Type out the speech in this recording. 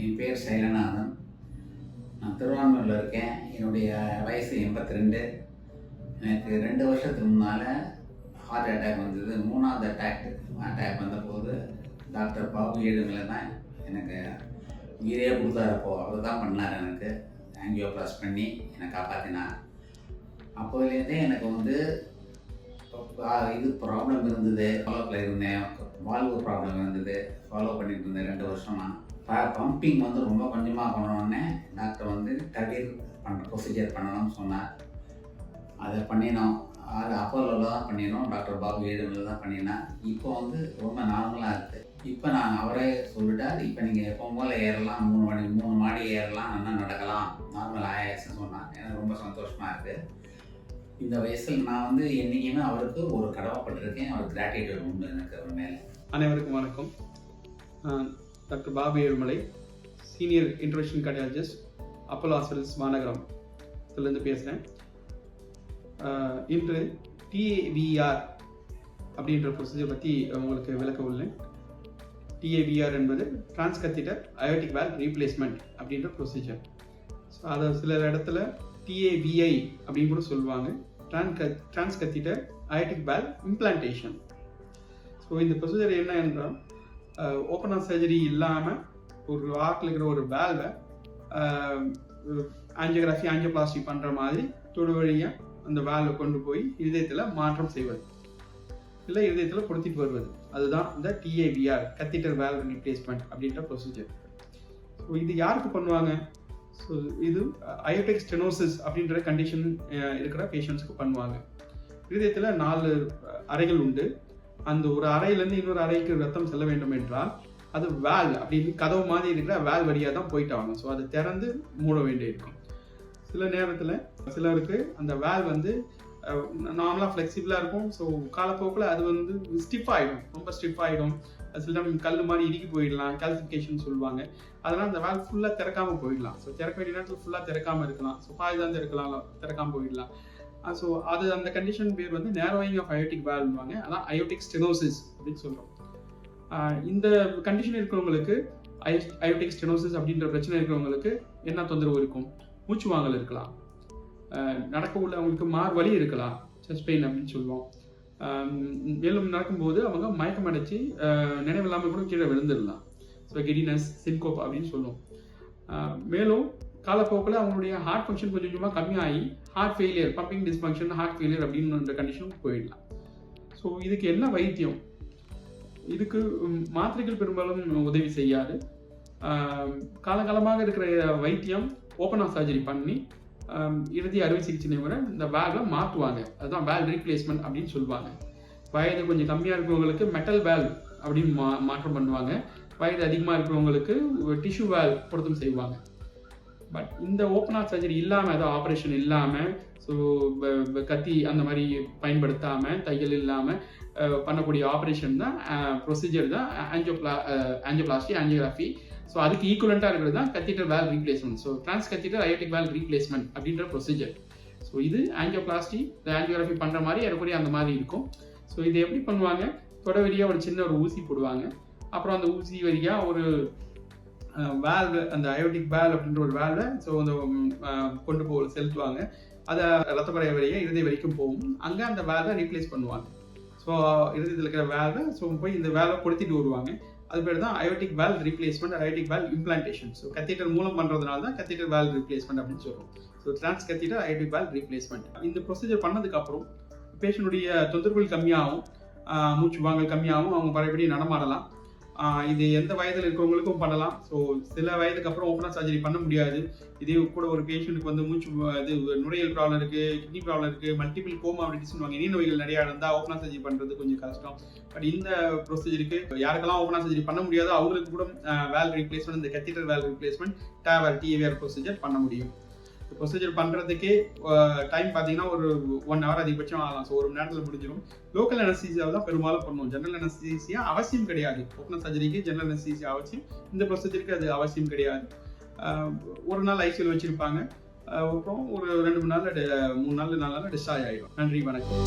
என் பேர் சைலநாதன். நான் திருவான்மூரில் இருக்கேன். என்னுடைய வயசு எண்பத்தி ரெண்டு எனக்கு ரெண்டு வருஷத்துக்கு முன்னால் ஹார்ட் அட்டாக் வந்தது. மூணாவது அட்டாக் அட்டாக் வந்தபோது டாக்டர் பாபு ஏழுங்களை தான் எனக்கு உயிரே கொடுத்தாரு அப்போ. அவர் தான் பண்ணார் எனக்கு. ஆங்கியோ ப்ளஸ் பண்ணி என்னை காப்பாற்றினார் அப்போதுலேருந்தே எனக்கு வந்து இது ப்ராப்ளம் இருந்தது. ஃபாலோப்பில் இருந்தேன். வால்வு ப்ராப்ளம் இருந்தது. ஃபாலோ பண்ணிட்டு இருந்தேன். ரெண்டு வருஷமாக பம்பிங் வந்து ரொம்ப கொஞ்சமாக பண்ணணுன்னே டாக்டர் வந்து டவீர் பண்ண ப்ரொசீஜர் பண்ணணும்னு சொன்னார். அதை பண்ணினோம். அது அப்போலோவில் தான் பண்ணினோம். டாக்டர் பாபு ஏழுமில் தான் பண்ணினேன் இப்போ வந்து ரொம்ப நார்மலாக இருக்குது இப்போ நான் அவரே சொல்லிட்டார். இப்போ நீங்கள் எப்போ போல் ஏறலாம். மூணு மணி மூணு மாடி ஏறலாம். நல்லா நடக்கலாம். நார்மல் ஆயாச்சுன்னு சொன்னார். எனக்கு ரொம்ப சந்தோஷமாக இருக்குது இந்த வயசில் நான் வந்து என்றைக்குமே அவருக்கு ஒரு கடமைப்பட்டிருக்கேன். அவர் கிராட்டிடியூட் உண்டு எனக்கு அவர் மேலே. அனைவருக்கும் வணக்கம். Doctor Babu Ezhumalai senior intervention cardiologist Apollo hospitals மாநகரம் இதுலேருந்து பேசுகிறேன் இன்று டிஏவிஆர் அப்படின்ற ப்ரொசீஜர் பற்றி உங்களுக்கு விளக்க உள்ளேன். டிஏவிஆர் என்பது டிரான்ஸ்கத்திட்டர் அயோட்டிக் வேல் ரீப்ளேஸ்மெண்ட் அப்படின்ற ப்ரொசீஜர் ஸோ அதை சில இடத்துல டிஏவிஐ அப்படின்னு கூட சொல்லுவாங்க. Trans transcatheter aortic valve implantation so இந்த ப்ரொசீஜர் என்ன என்றால் ஓப்பன் சர்ஜரி இல்லாமல் ஒரு ஆர்ட்ல இருக்கிற ஒரு வேல்வை ஆஞ்சியோகிராஃபி ஆஞ்சியோபிளாஸ்டி பண்ணுற மாதிரி தொடு வழியாக அந்த வேல்வை கொண்டு போய் இதயத்தில் மாற்றம் செய்வது. இல்லை இதயத்தில் கொடுத்துட்டு வருவது. அதுதான் இந்த டிஏவிஆர் கத்திட்டர் வேல்வ் ரீப்ளேஸ்மெண்ட் அப்படின்ற ப்ரொசீஜர் ஸோ இது யாருக்கு பண்ணுவாங்க? ஸோ இது அயோடெக் ஸ்டெனோசிஸ் அப்படின்ற கண்டிஷன் இருக்கிற பேஷண்ட்ஸுக்கு பண்ணுவாங்க. இதயத்தில் நாலு அறைகள் உண்டு. அந்த ஒரு அறையிலேருந்து இன்னொரு அறைக்கு ரத்தம் செல்ல வேண்டும் என்றால் அது வேல் அப்படின்னு கதவு மாதிரி இருக்கிற வேல் வழியாக தான் போயிட்டு ஆகணும். ஸோ அதை திறந்து மூட வேண்டியிருக்கும் சில நேரத்தில் சிலருக்கு அந்த வேல் வந்து நார்மலாக ஃப்ளெக்சிபிளாக இருக்கும். ஸோ காலப்போக்கில் அது வந்து ஸ்டிஃப் ஆகிடும் ரொம்ப ஸ்டிஃப் ஆகிடும் சில டைம் கல் மாதிரி இடுக்கி போயிடலாம். கால்சிஃபிகேஷன் சொல்லுவாங்க. அதனால் அந்த வேல் ஃபுல்லாக திறக்காமல் போயிடலாம். ஸோ திறக்க வேண்டிய நேரத்தில் ஃபுல்லாக திறக்காம இருக்கலாம். ஸோ பாதி தான் திறக்கலாம் திறக்காமல் போயிடலாம். ஸோ அது அந்த கண்டிஷன் பேர் வந்து நேரோயிங் ஆஃப் அயோட்டிக் வேல்வாங்க அதான் அயோட்டிக் ஸ்டெனோசிஸ் அப்படின்னு சொல்கிறோம் இந்த கண்டிஷன் இருக்கிறவங்களுக்கு அயோட்டிக் ஸ்டெனோசிஸ் அப்படின்ற பிரச்சனை இருக்கிறவங்களுக்கு என்ன தொந்தரவு இருக்கும்? மூச்சு வாங்கல் இருக்கலாம். நடக்க உள்ளவங்களுக்கு மார் வலி இருக்கலாம். செஸ்ட் பெயின் அப்படின்னு சொல்லுவோம். மேலும் நடக்கும்போது அவங்க மயக்கம் அடைச்சி நினைவில்லாமல் கூட கீழே விழுந்துடலாம். ஸோ கெடினஸ் சின்கோப் அப்படின்னு சொல்லுவோம். மேலும் காலப்போக்கில் அவங்களுடைய ஹார்ட் ஃபங்க்ஷன் கொஞ்சம் கொஞ்சமாக கம்மியாகி heart failure pumping dysfunction heart failure அப்படின்ற கண்டிஷனுக்கு போயிடலாம். ஸோ இதுக்கு என்ன வைத்தியம்? இதுக்கு மாத்திரைகள் பெரும்பாலும் உதவி செய்யாது. காலகாலமாக இருக்கிற வைத்தியம் ஓப்பன் சர்ஜரி பண்ணி இறுதி அறுவை சிகிச்சை முறை இந்த வேலை மாற்றுவாங்க. அதுதான் வேல் ரீப்ளேஸ்மெண்ட் அப்படின்னு சொல்லுவாங்க. வயது கொஞ்சம் கம்மியாக இருக்கிறவங்களுக்கு மெட்டல் வேல் அப்படின்னு மா மாற்றம் பண்ணுவாங்க. வயது அதிகமாக இருக்கிறவங்களுக்கு டிஷ்யூ வேல் பொருத்தம் செய்வாங்க. பட் இந்த ஓப்பன் ஹார்ட் சர்ஜரி இல்லாமல் ஏதோ ஆப்ரேஷன் இல்லாமல் ஸோ கத்தி அந்த மாதிரி பயன்படுத்தாமல் தையல் இல்லாமல் பண்ணக்கூடிய ஆப்ரேஷன் தான் ப்ரொசீஜர் தான் ஆன்ஜியோப்ளா ஆன்ஜியோபிளாஸ்டி ஆன்ஜியோகிராஃபி ஸோ அதுக்கு ஈக்குவலண்ட்டாக இருக்கிறது தான் catheter valve replacement so trans catheter aortic valve replacement அப்படின்ற ப்ரொசீஜர் ஸோ இது ஆன்ஜியோபிளாஸ்டி இந்த ஆன்ஜியோகிராஃபி பண்ணுற மாதிரி ஏறக்குறைய அந்த மாதிரி இருக்கும். ஸோ இது எப்படி பண்ணுவாங்க? தொட வழியாக ஒரு சின்ன ஒரு ஊசி போடுவாங்க. அப்புறம் அந்த ஊசி வழியாக ஒரு வேல்வு அந்த அயோட்டிக் வேல் அப்படின்ற ஒரு வேல்வை ஸோ அந்த கொண்டு போக செலுத்துவாங்க. அதை ரத்த குறைய இறுதி வரைக்கும் போகும். அங்கே அந்த வேலை ரீப்ளேஸ் பண்ணுவாங்க. ஸோ இறுதியில் இருக்கிற வேலை ஸோ போய் இந்த வேலை கொடுத்துட்டு வருவாங்க. அது பேர் தான் aortic valve replacement aortic valve implantation so catheter மூலம் பண்ணுறதுனால தான் கத்தீட்டர் வேல் ரீப்ளேஸ்மெண்ட் அப்படின்னு சொல்கிறோம் so trans catheter aortic valve replacement இந்த ப்ரொசீஜர் பண்ணதுக்கப்புறம் பேஷண்ட்டுடைய தொந்தரவுகள் கம்மியாகும். மூச்சு வாங்கல் கம்மியாகும். அவங்க பழையபடி நடமாடலாம். இது எந்த வயதில் இருக்கிறவங்களுக்கும் பண்ணலாம். ஸோ சில வயதுக்கு அப்புறம் ஓப்பனாக சர்ஜரி பண்ண முடியாது. இதே கூட ஒரு பேஷண்ட்டுக்கு வந்து மூச்சு இது நுரையல் ப்ராப்ளம் இருக்குது கிட்னி ப்ராப்ளம் இருக்குது மல்டிபிள் கோமா அப்படின்னு சொல்லுவாங்க நீர் நோய்கள் நிறையா இருந்தால் ஓப்பனாக சர்ஜரி பண்ணுறது கொஞ்சம் கஷ்டம். பட் இந்த ப்ரொசீஜருக்கு யாருக்கெல்லாம் ஓப்பனாக சர்ஜரி பண்ண முடியாதோ அவங்களுக்கு கூட வேல் ரீப்ளேஸ்மெண்ட் இந்த catheter valve replacement TAVR TAVR procedure பண்ண முடியும். ப்ரொசீஜர் பண்ணுறதுக்கே டைம் பார்த்தீங்கன்னா ஒரு ஒன் ஹவர் அதிகபட்சம் ஆகலாம். ஸோ ஒரு மணி நேரத்தில் முடிஞ்சிடும் லோக்கல் அனஸ்தீசியாவை தான் பெரும்பாலும் பண்ணுவோம். ஜென்ரல் அனஸ்தீசியா அவசியம் கிடையாது. ஓப்பன் சர்ஜரிக்கு ஜென்ரல் அனஸ்தீசியா அவசியம் இந்த ப்ரொசீஜருக்கு அது அவசியம் கிடையாது. ஒரு நாள் ஐசியூல வச்சுருப்பாங்க. அப்புறம் ஒரு ரெண்டு மூணு நாள் மூணு நாள் நாலு நாள் டிஸ்சார்ஜ் ஆகிடும் நன்றி வணக்கம்.